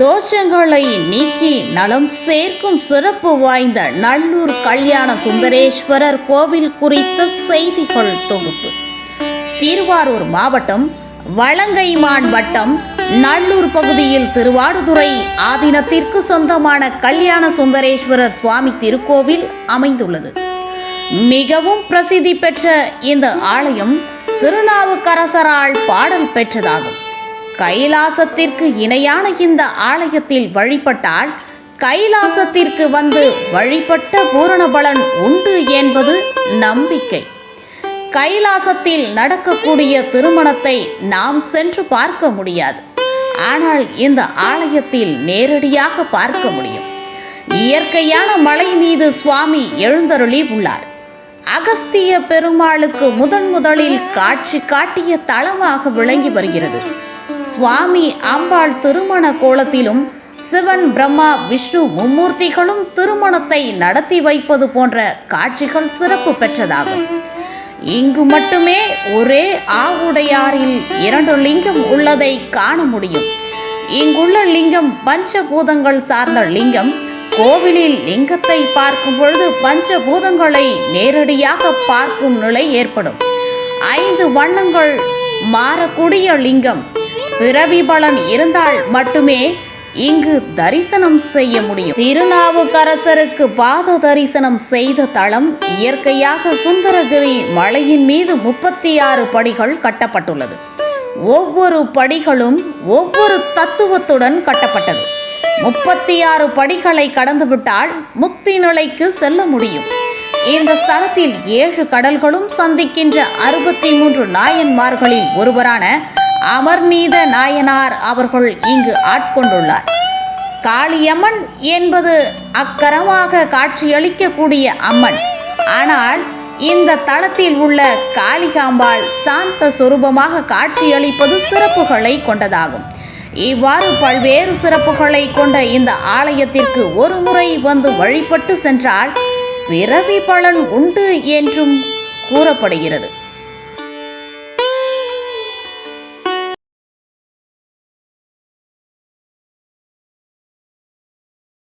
தோஷங்களை நீக்கி நலம் சேர்க்கும் சிறப்பு வாய்ந்த நல்லூர் கல்யாண சுந்தரேஸ்வரர் கோவில் குறித்த செய்திகள் தொகுப்பு. திருவாரூர் மாவட்டம் வலங்கைமான் வட்டம் நல்லூர் பகுதியில் திருவாடுதுறை ஆதீனத்திற்கு சொந்தமான கல்யாண சுந்தரேஸ்வரர் சுவாமி திருக்கோவில் அமைந்துள்ளது. மிகவும் பிரசித்தி பெற்ற இந்த ஆலயம் திருநாவுக்கரசரால் பாடல் பெற்றதாகும். கைலாசத்திற்கு இணையான இந்த ஆலயத்தில் வழிபட்டால் கைலாசத்திற்கு வந்து வழிபட்ட பூரண பலன் உண்டு என்பது நம்பிக்கை. கைலாசத்தில் நடக்கக்கூடிய திருமணத்தை நாம் சென்று பார்க்க முடியாது. ஆனால் இந்த ஆலயத்தில் நேரடியாக பார்க்க முடியும். இயற்கையான மலை மீது சுவாமி எழுந்தருளி உள்ளார். அகஸ்திய பெருமாளுக்கு முதன் முதலில் காட்சி காட்டிய தளமாக விளங்கி வருகிறது. சுவாமி அம்பாள் திருமண கோலத்திலும் சிவன் பிரம்மா விஷ்ணு மும்மூர்த்திகளும் திருமணத்தை நடத்தி வைப்பது போன்ற காட்சிகள் சிறப்பு பெற்றதாகும். இங்கு மட்டுமே ஒரே ஆவுடையாரில் இரண்டு லிங்கம் உள்ளதை காண முடியும். இங்குள்ள லிங்கம் பஞ்சபூதங்கள் சார்ந்த லிங்கம். கோவிலில் லிங்கத்தை பார்க்கும் பொழுது பஞ்சபூதங்களை நேரடியாக பார்க்கும் நிலை ஏற்படும். ஐந்து வண்ணங்கள் மாறக்கூடிய லிங்கம். பிறவி பலன் இருந்தால் மட்டுமே இங்கு தரிசனம் செய்ய முடியும். திருநாவுக்கரசருக்கு பாத தரிசனம் செய்த தளம் இயற்கையாக சுந்தரகிரி மலையின் மீது முப்பத்தி ஆறு படிகள் கட்டப்பட்டுள்ளது. ஒவ்வொரு படிகளும் ஒவ்வொரு தத்துவத்துடன் கட்டப்பட்டது. முப்பத்தி ஆறு படிகளை கடந்துவிட்டால் முக்தி நிலைக்கு செல்ல முடியும். இந்த ஸ்தலத்தில் ஏழு கடல்களும் சந்திக்கின்ற அறுபத்தி மூன்று நாயன்மார்களில் ஒருவரான அமர்நீத நாயனார் அவர்கள் இங்கு ஆட்கொண்டுள்ளார். காளியம்மன் என்பது அக்கரமாக காட்சியளிக்கக்கூடிய அம்மன். ஆனால் இந்த தளத்தில் உள்ள காளிகாம்பாள் சாந்த சுரூபமாக காட்சியளிப்பது சிறப்புகளை கொண்டதாகும். இவ்வாறு பல்வேறு சிறப்புகளை கொண்ட இந்த ஆலயத்திற்கு ஒரு முறை வந்து வழிபட்டு சென்றால் பிறவி பலன் உண்டு என்றும் கூறப்படுகிறது.